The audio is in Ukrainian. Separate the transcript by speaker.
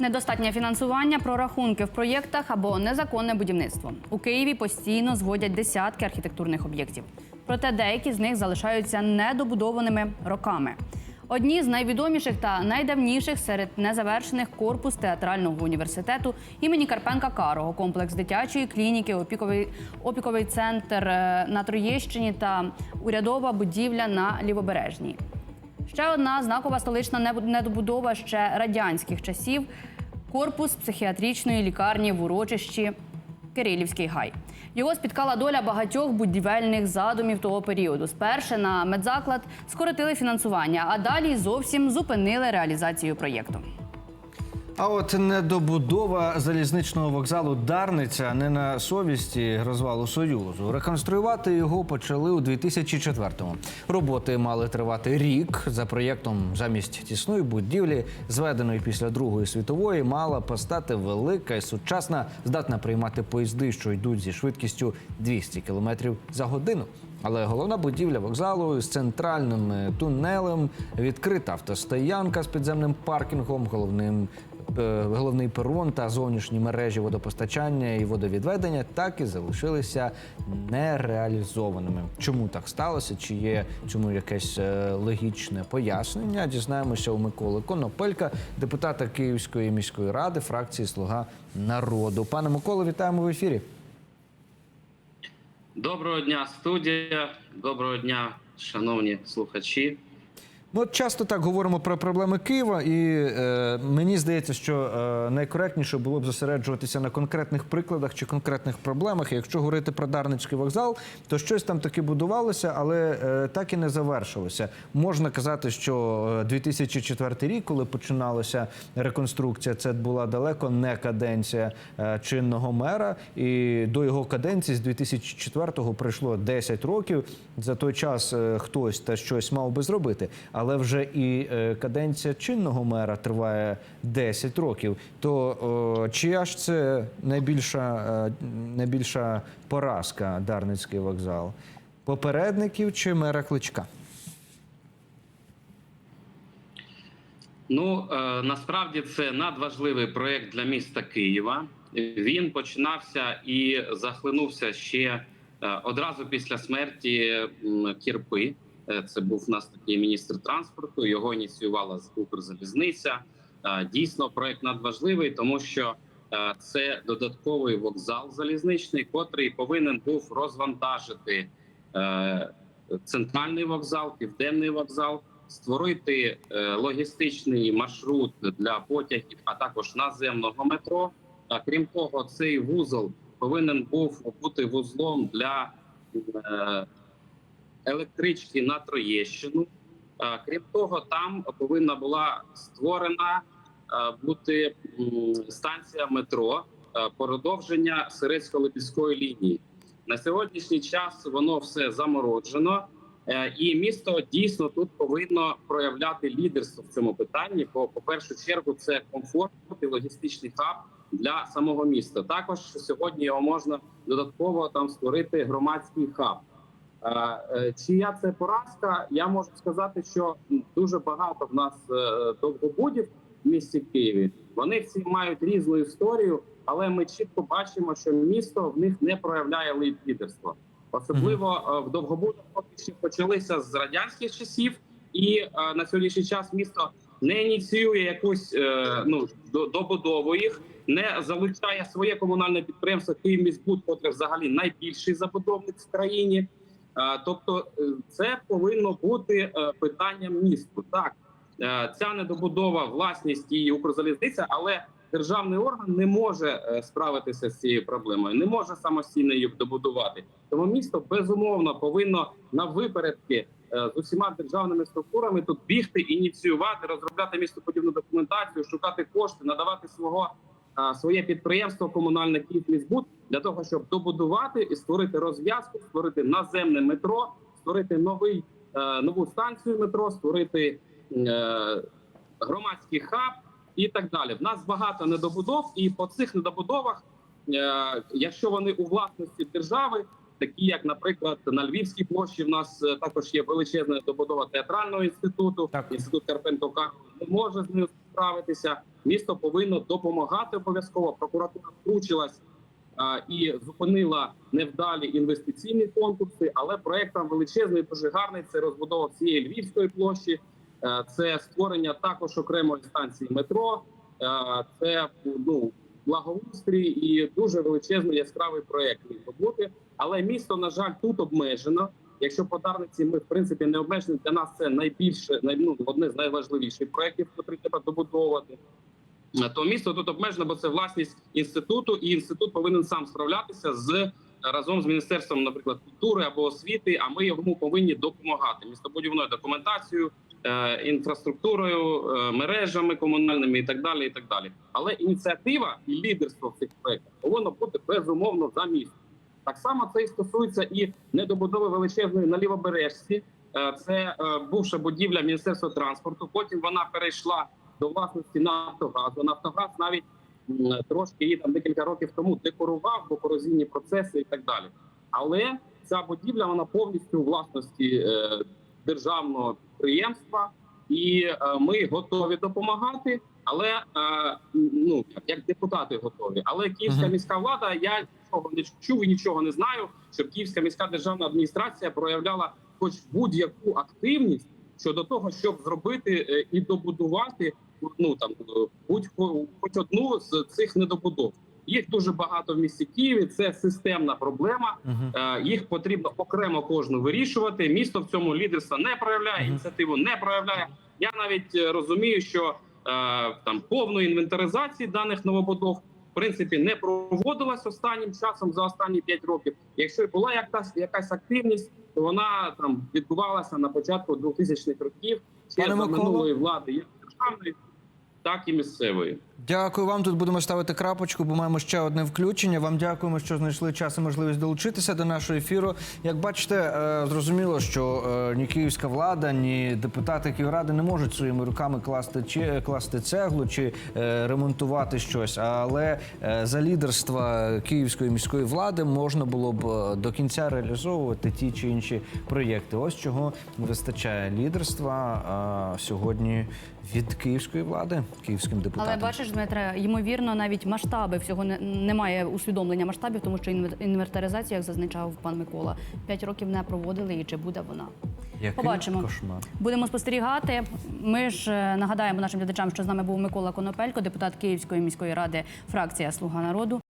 Speaker 1: Недостатнє фінансування, прорахунки в проєктах або незаконне будівництво. У Києві постійно зводять десятки архітектурних об'єктів. Проте деякі з них залишаються недобудованими роками. Одні з найвідоміших та найдавніших серед незавершених корпус театрального університету імені Карпенка Карого, комплекс дитячої клініки, опіковий, опіковий центр е, на Троєщині та урядова будівля на Лівобережній. Ще одна знакова столична недобудова ще радянських часів корпус психіатричної лікарні в урочищі Кирилівський гай. Його спіткала доля багатьох будівельних задумів того періоду. Сперше на медзаклад скоротили фінансування, а далі зовсім зупинили реалізацію проєкту.
Speaker 2: А от недобудова залізничного вокзалу Дарниця не на совісті розвалу Союзу. Реконструювати його почали у 2004-му. Роботи мали тривати рік. За проєктом замість тісної будівлі, зведеної після Другої світової, мала постати велика і сучасна, здатна приймати поїзди, що йдуть зі швидкістю 200 км за годину. Але головна будівля вокзалу з центральним тунелем, відкрита автостоянка з підземним паркінгом, головним головний перон та зовнішні мережі водопостачання і водовідведення так і залишилися нереалізованими. Чому так сталося? Чи є цьому якесь е, логічне пояснення? Дізнаємося у Миколи Конопелька, депутата Київської міської ради, фракції Слуга народу. Пане Миколо, вітаємо в ефірі.
Speaker 3: Доброго дня, студія. Доброго дня, шановні слухачі.
Speaker 2: Ну, от часто так говоримо про проблеми Києва, і е, мені здається, що е, найкоректніше було б зосереджуватися на конкретних прикладах чи конкретних проблемах. Якщо говорити про Дарницький вокзал, то щось там таки будувалося, але е, так і не завершилося. Можна казати, що е, 2004 рік, коли починалася реконструкція, це була далеко не каденція е, чинного мера. І до його каденції з 2004-го пройшло 10 років. За той час е, хтось та щось мав би зробити. Але вже і е, каденція чинного мера триває 10 років. То чия ж це найбільша, е, найбільша поразка Дарницький вокзал? Попередників чи мера Кличка?
Speaker 3: Ну е, насправді це надважливий проєкт для міста Києва. Він починався і захлинувся ще одразу після смерті Кірпи. Е, Це був у нас такий міністр транспорту. Його ініціювала Укрзалізниця. Е, Дійсно, проєкт надважливий, тому що е, це додатковий вокзал залізничний, котрий повинен був розвантажити центральний вокзал, південний вокзал, створити логістичний маршрут для потягів, а також наземного метро. А крім того, цей вузол повинен був бути вузлом для е, електрички на Троєщину. Е, Крім того, там повинна була створена е, бути станція метро е, продовження Сирецько-Липільської лінії. На сьогоднішній час воно все замороджено, е, і місто дійсно тут повинно проявляти лідерство в цьому питанні. Бо, по першу чергу, це комфорт і логістичний хаб для самого міста. Також сьогодні його можна додатково там створити громадський хаб. Е, е, Чия це поразка? Я можу сказати, що дуже багато в нас е, довгобудів в місті Києві. Вони всі мають різну історію, але ми чітко бачимо, що місто в них не проявляє лі- лідерство. Особливо в довгобудах поки що почалися з радянських часів, і на сьогоднішній час місто не ініціює якусь ну до- добудову їх, не залучає своє комунальне підприємство Київміськбуд, котре взагалі найбільший забудовник в країні. Е, Тобто, е, це повинно бути е, питанням місту. Так, ця недобудова власність і Укрзалізниця, але державний орган не може справитися з цією проблемою, не може самостійно її добудувати. Тому місто безумовно повинно на випередки з усіма державними структурами тут бігти, ініціювати, розробляти містоподібну документацію, шукати кошти, надавати свого своє підприємство комунальне Київміськбуд для того, щоб добудувати і створити розв'язку, створити наземне метро, створити новий е, нову станцію метро, створити е, громадський хаб і так далі. В нас багато недобудов, і по цих недобудовах, е, якщо вони у власності держави, такі як, наприклад, на Львівській площі, в нас також є величезна добудова театрального інституту.
Speaker 2: Так.
Speaker 3: Інститут Карпенко Карл не може з ним справитися. Місто повинно допомагати обов'язково. Прокуратура втручилась і зупинила невдалі інвестиційні конкурси. Але проект там величезний, дуже гарний. Це розбудова всієї львівської площі, е, це створення також окремої станції метро. е, Це ну благоустрій і дуже величезний яскравий проект міг бути. Але місто, на жаль, тут обмежено. Якщо по Дарниці ми в принципі не обмежені, для нас це найбільше най- ну, одне з найважливіших проєктів, які треба добудовувати. Е, То місто тут обмежено, бо це власність інституту, і інститут повинен сам справлятися з разом з міністерством, наприклад, культури або освіти. А ми йому повинні допомагати містобудівною документацією, е, інфраструктурою, е, мережами комунальними і так далі. І так далі. Але ініціатива і лідерство в цих проектах повинно бути безумовно за місто. Так само це і стосується і недобудови величезної на лівобережці. Е, Це е, бувша будівля Міністерства транспорту. Потім вона перейшла до власності Нафтогазу. Нафтогаз навіть трошки її там декілька років тому декорував, бо корозійні процеси і так далі. Але ця будівля вона повністю у власності е, державного підприємства, і ми готові допомагати. Але ну як депутати готові. Але київська міська влада, я нічого не чув і нічого не знаю, щоб київська міська державна адміністрація проявляла хоч будь-яку активність щодо того, щоб зробити е, і добудувати ну там е, будь хоч одну з цих недобудов. Їх дуже багато в місті Києві. Це системна проблема.
Speaker 2: Мгм.
Speaker 3: Е, Їх потрібно окремо кожну вирішувати. Місто в цьому лідерства не проявляє,
Speaker 2: Мгм.
Speaker 3: ініціативу не проявляє. Я навіть розумію, що там повної інвентаризації даних новобудов принципі не проводилась останнім часом за останні 5 років. Якщо і була якась якась активність, то вона там відбувалася на початку 2000-х років ще
Speaker 2: Пане
Speaker 3: за минулої влади, державної, так і місцевої.
Speaker 2: Дякую вам. Тут будемо ставити крапочку, бо маємо ще одне включення. Вам дякуємо, що знайшли час і можливість долучитися до нашого ефіру. Як бачите, е, зрозуміло, що е, ні київська влада, ні депутати Київради не можуть своїми руками класти чи класти цеглу чи е, ремонтувати щось. Але е, за лідерства київської міської влади можна було б е, до кінця реалізовувати ті чи інші проєкти. Ось чого не вистачає лідерства е, сьогодні від київської влади, київським депутатам.
Speaker 1: Але бачиш, Дмитре, ймовірно, навіть масштаби всього не, немає усвідомлення масштабів, тому що інвентаризація, як зазначав пан Микола, п'ять років не проводили і чи буде вона.
Speaker 2: Який
Speaker 1: Побачимо.
Speaker 2: кошмар.
Speaker 1: Будемо спостерігати. Ми ж е, нагадаємо нашим глядачам, що з нами був Микола Конопелько, депутат Київської міської ради, фракція Слуга народу.